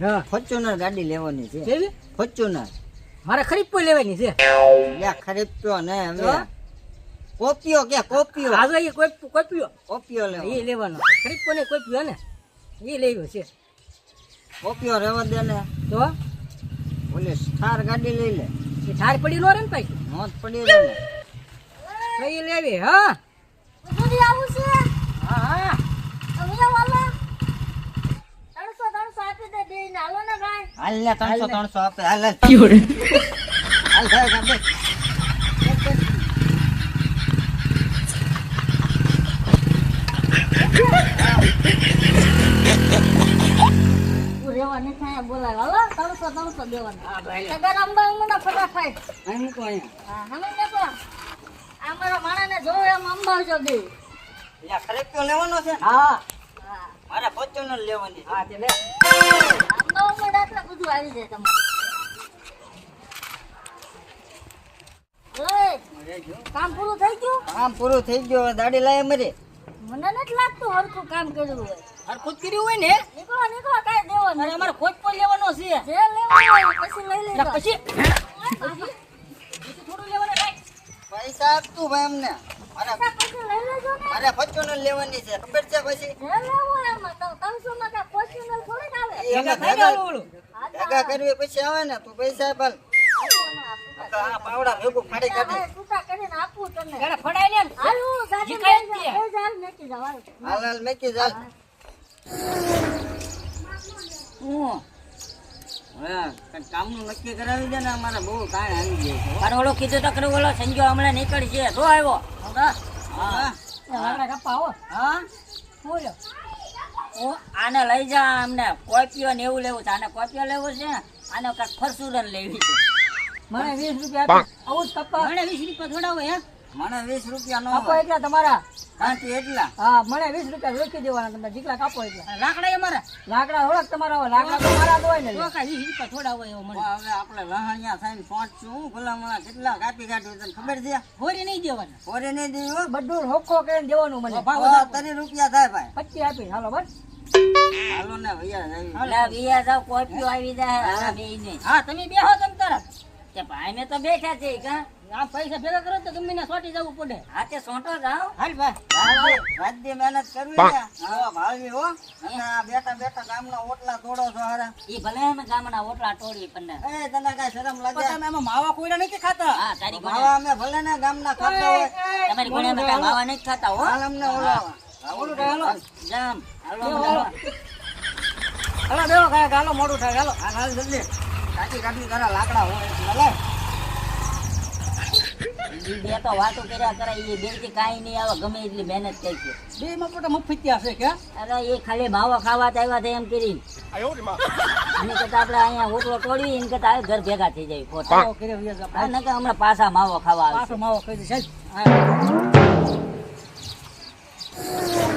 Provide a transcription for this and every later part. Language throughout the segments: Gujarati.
હા. ફોર્ચ્યુનર ગાડી લેવાની છે. કેવી? ફોર્ચ્યુનર. મારે ખરીફ પણ લેવાની છે? યા ખરીદતો ને હવે. કોપીઓ કે કોપીઓ? આજે એ કોઈ કોપીઓ. કોપીઓ લે એ લેવાનો ખરીફ પણ કોપીઓ ને? એ લેવો છે. કોપીઓ રહેવા દે ને. તો? ઓલી થાર ગાડી લઈ લે. એ થાર પડી નો રે ને પાછી? નોંધ પડી રે ને. તો લેવી હા. આવું છે. હા હા અહીંયા વાલા ત્રણસો ત્રણસો આપી દે બે ને હાલો ને ભાઈ. હાલ ને ત્રણસો ત્રણસો આપે. હાલ હાલ. હાલ હાલ હાલ, બેસ. તું રેવા નથી અહીંયા બોલાય. હાલો ત્રણસો ત્રણસો દેવાના. અંબા ફટાફટ. અહીંયા. હા માણાને જોવો એમ અંબાવજો યા ખરીદતો લેવાનો છે? હા. હા મારે ફોર્ચ્યુનર લેવાની હા તે લે. બધું આવી જાય તમારે. કામ પૂરું થઈ ગયું? કામ પૂરું થઈ ગયું દાડી લાય મરે મને નથી લાગતું હરખું કામ કર્યું હોય. અરે ખુદ કર્યું હોય ને? નીકળો નીકળો કાંઈ દેવો અરે અમારે ખોજ પણ લેવાનો છે. જે લેવાનો હોય પછી લઈ લે લેજો. પછી. પછી થોડું લેવાનું કાંઈ. પૈસા આપતું ભાઈ અમને. અરે પછી લઈ લેજો ને. મારે ફોર્ચ્યુનર લેવાની છે. ખબર છે પછી? જે લેવું એમાં. તો ત્રણસો માં કાંઈ ફોર્ચ્યુનર થોડી જ આવે? એ થઈ ગયું ભેગા કરવી પછી આવે ને તો પૈસા નક્કી કરાવી દે ને અમારે બહુ કાંઈ આવી જાય મારે ઓલો કીધું તો ખરું ઓલો સંજો હમણાં નીકળી છે શું આવ્યો હા. હા. કાપા આવો હા? બોલો હું આને લઈ જા અમને. કોપીઓ ને એવું લેવું છે. આને કોપીઓ લેવું છે? આને કાંઈક ફરસુડન લેવી છે. મને વીસ રૂપિયા આવું જ કપા મને વીસ રૂપિયા થોડા હોય હે? મને વીસ રૂપિયા નો કાપો એટલા તમારા. કાંથી એટલા? હા મને વીસ રૂપિયા રોકી દેવાના તમે જીકલા કાપો એટલા. લાકડા અમારા લાકડા થોડાક તમારા હોય? લાકડા તો મારા તો હોય ને વીસ રૂપિયા થોડા હોય એવો મને. હવે આપણે લહાણિયા થઈને પહોંચશું. હું ભલામણા કેટલા કાપી કાઢ્યું તને ખબર છે? હોરી નહીં દેવાના. હોરી નહીં દેવી બધું હોખો કરીને દેવાનું મને. હવે તરી રૂપિયા થાય ભાઈ. પચી આપી. હાલો બસ હાલો ને ભૈયા આવી. જાય. હા. તમે બેહો તમ તરત. કે ભાઈ મેં તો બેઠા છે કા? આ પૈસા ભેગા કરો તો ગમે સોટી જવું પડે. હા તે સોટો જાવ હાલ ભાઈ. રાતદી મહેનત કરવી આવા હો અને આ બેઠા બેઠા ગામના ઓટલા તોડો છો હારા. ઈ ભલે અમે ગામના ઓટલા તોડી પણ એ તને કઈ શરમ લાગે? એમાં માવા કોઈડા નથી ખાતા? હા તારી માવા અમે ભલે ને ગામના ખાતા હોય. તમારી ગણે અમે માવા નથી ખાતા હો. હાલ અમને ઓલાવા. ઓલું હાલો જામ. હાલો હાલો હાલો બેહો મોડું થાય. હાલો. જલ્દી. કાચી લાકડા હોય. બે તો વાતો કર્યા કરે ઈ બેથી કાંઈ નહીં આવે ગમે એટલી મહેનત કરી છે બે માં પોતા મફતિયા છે કે? અરે એ ખાલી માવો ખાવા જ આવ્યા છે એમ કરી એની કરતા આપણે અહીંયા ઓટલો તોડવી એની કરતા આ ઘર ભેગા થઈ જાય નકર હમણાં પાછા માવો ખાવા પાછો માવો ખાઈ જશે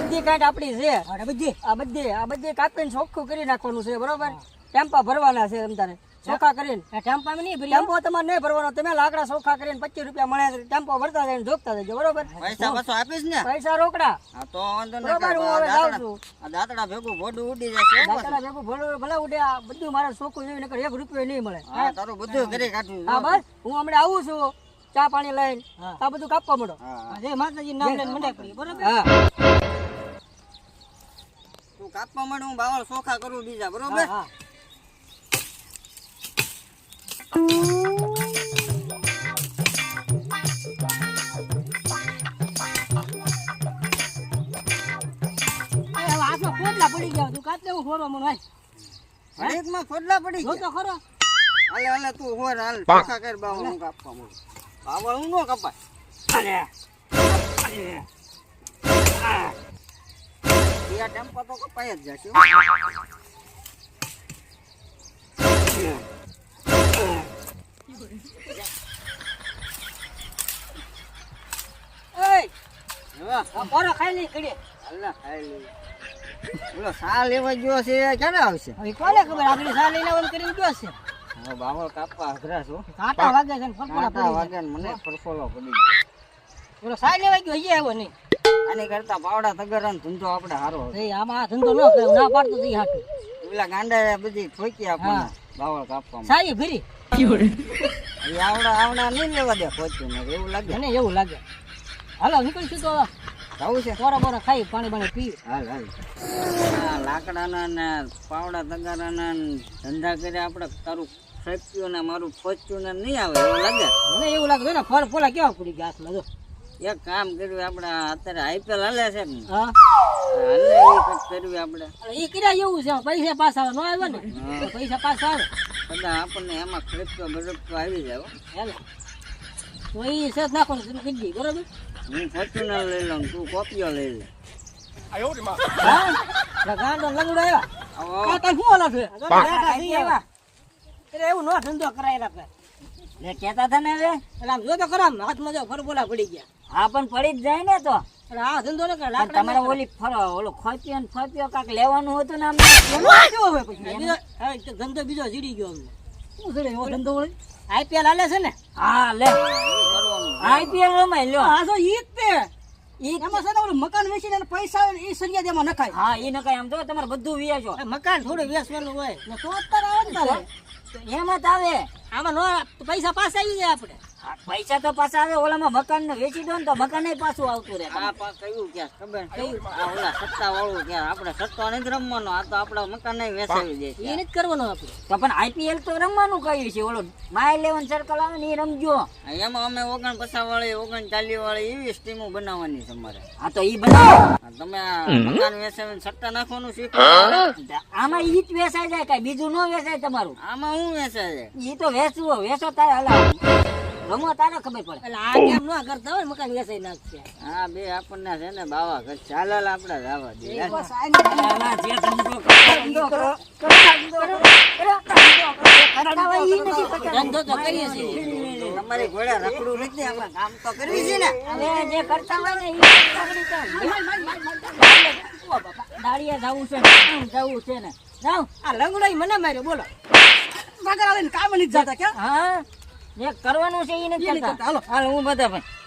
બધી કાંઈક આપણી છે. બધી આ બધી આ બધી કાપીને ચોખ્ખું કરી નાખવાનું છે બરોબર? ટેમ્પા ભરવાના છે તમ તારે. ચોખ્ખા કરીને. ટેમ્પો નહીં ટેમ્પો તમારે નહીં ભરવાનો. તમે લાકડા સોખા કરીને પચીસ રૂપિયા મળે ટેમ્પો ભરતા જાય જોગતા જજો બરોબર? પૈસા પાછો આપીશ ને? પૈસા રોકડા. તો વાંધો નહીં બરોબર, હું હવે જાઉં છું. આ દાંતડા ભેગું ભોડું ઉડી જશે દાંતડા ભેગું ભોડું ભલે ઉડે આ બધું મારે સોખું જોઈને નકર એક રૂપિયો નહીં મળે. હા તારું બધું ઘરે કાઢું. હા બસ. હું હમણાં આવું છું. ચા પાણી લઈને. આ બધું કાપવા મળો. હા જય માતાજી નામ લઈને મને કરી બરોબર? હા. તું કાપવા માંડ હું બાવળ સોખા કરું બીજા બરોબર? પડી ગયા તું કાચ લેવું ખોરો મને ઘડીકમાં ખોદલા પડી ગયો? તો ખરો. હાલે હાલે તું હોર હાલ ચોખા કર બાવળ હું કાપવા માંડ બાવળ હું નો કપાય? અરે. બીજા ટેમ્પો તો કપાય જ જશે આની કરતા પાવડા તગર ધંધો આપણે હારો એ આમાં ધંધો ન કરે ના પાડતો હાટું. પેલા ગાંડા બધી ઠોકી આપણને બાવળ કાપવા સારી ફરી આવડા આવડા નહીં લેવા દે પહોંચ્યું ને એવું લાગે. ને એવું લાગે. હાલો નીકળશું તો. જવું છે? ખોરા બોરા ખાઈ પાણી પાણી પી. હાલ હાલ. લાકડાના ને પાવડા તગારાના ધંધા કર્યા આપણે. તારું ફેંક્યું ને મારું ફોચ્યું ને નહીં આવે એવું લાગે? મને એવું લાગે ને ફળ ફોલા કેવા પડી ગયા હાથમાં જો. એક કામ કર્યું આપણે અત્યારે આઈપીએલ હાલે છે ને. હા? હાલે એ કંઈક કર્યું આપણે. એ કર્યા એવું છે પૈસા પાછા ન આવે ને. પૈસા પાસ આવે. બધા આપણને એમાં ખર્ચો બરચો આવી જાય હો. હેલો. તો એ સેજ નાખવાનું કરી દઈએ બરાબર? હું ફોર્ચ્યુનર લઈ લઉં તું કોપીઓ લઈ લે. ગાંડો લંગડો આવ્યા. શું હાલા છે. એટલે એવું ન ધંધો કરાય રાખે. લે કેતા હતા ને હવે? એટલે આમ જો તો ખરા હાથમાં જો ફરબોલા પડી ગયા. હા પણ પડી જ જાય ને તો. એટલે આ ધંધો ને તમારે ઓલી ફરો ઓલો ખોચ્યો ને ફોચ્યો કાક લેવાનું હતું ને આમ ધંધો બીજો જીડી ગયો અમને શું છે એવો ધંધો હોય? આઈપીએલ હાલે છે ને? હા લે. આઈપીએલ રમાય લ્યો. હા તો ઈ જ તે. એમાં છે ને ઓલું મકાન વેચીને પૈસા આવે ને એ નખાય. હા એ નખાય. આમ તો તમારે બધું વ્યાજો મકાન થોડું વેચવાનું હોય. તો અત્યારે આવે ને તારે. એમાં જ આવે. આમાં નો પૈસા પાસે આવી જાય આપણે. પૈસા તો પાછા આવે ઓલામાં મકાન ને વેચી દો ને તો મકાન પાછું આવતું રહે. આ પા કયું ખબર કયું આ ઓલા સત્તા વાળું ક્યાં આપણે સત્તા નથી રમવાનો આ તો આપણા મકાન વેચાવી દે એ નથી કરવાનું આપણે. તો પણ આઈપીએલ તો રમવાનું કહ્યું છે? ઓલો માય ઇલેવન સર્કલ આવે ને એ રમજો. એમાં અમે ઓગણ પચાસ વાળી ઓગણ ચાલીસ વાળી એવી સ્ટીમો બનાવવાની છે અમારે. હા તો ઈ બનાવો. તમે મકાન વેચાવીને સટ્ટા નાખવાનું શીખો. આમાં ઈ જ વેચાઈ જાય કઈ બીજું ન વેચાય તમારું? આમાં હું વેચાય જાય? એ તો વેચવું વેચો તારે હલાવ રમો તારે ખબર પડે. એટલે આ કેમ ન કરતા હોય મકાન વેચાઈ નાખશે. હા બે આપણને છે ને બાવા ઘર ચાલે આપણે જવા દે ધંધો તો કરીએ છીએ. તમારી ઘોડે રખડું નથી આપણે કામ તો કરવી છે ને. હવે જે કરતા હોય ને ઈ પકડી જવું છે ને આમ જવું છે ને. જાવ આ લંગડો મને માર્યો બોલો. પગાર આવે કામ નથી જતા ક્યાં? હા. જે કરવાનું છે એ નથી કરતા, હાલો. હાલ હું બધા ભાઈ.